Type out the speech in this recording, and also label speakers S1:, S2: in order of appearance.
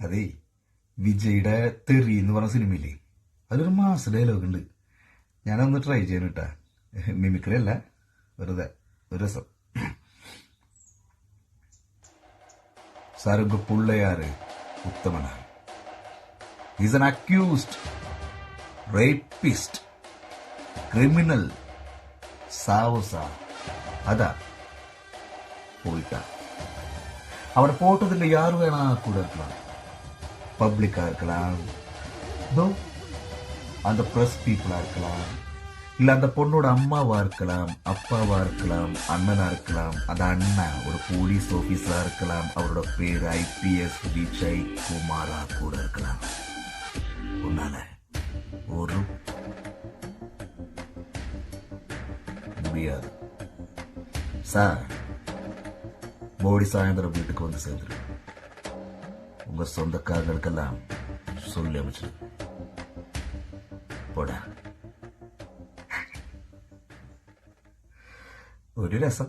S1: അതെ വിജയുടെ തെറി എന്ന് പറഞ്ഞ സിനിമയില്ലേ അതിലൊരു മാസ് ഡയലോഗ് ഉണ്ട് ഞാനൊന്ന് ട്രൈ ചെയ്യാൻ കേട്ടാ മിമിക്രി അല്ല വെറുതെ ഒരു രസം സാറുങ്ക പുള്ളയാറ് ഉത്തമനാണ് is an accused rapist criminal സാവസ അതാ போயிட்டா அவனை போட்டதில்ல யார் வேணா கூட இருக்கலாம் பப்ளிக்காக இருக்கலாம். தோ அந்த ப்ரெஸ் பீப்புளாக இருக்கலாம். இல்லை அந்த பொண்ணோட அம்மாவாக இருக்கலாம் அப்பாவாக இருக்கலாம் அண்ணனாக இருக்கலாம். அந்த அண்ணன் ஒரு போலீஸ் ஆஃபீஸராக இருக்கலாம். அவரோட பேர் ஐபிஎஸ் விஜய் குமாரா கூட இருக்கலாம். உன்னால ஒரு முடியாது. சார் மோடி சாயந்தரம் வீட்டுக்கு வந்து சேர்ந்துரு. உங்க சொந்தக்காரங்களுக்கெல்லாம் சொல்லி அமைச்சிரு പോടാ ഒരു രസം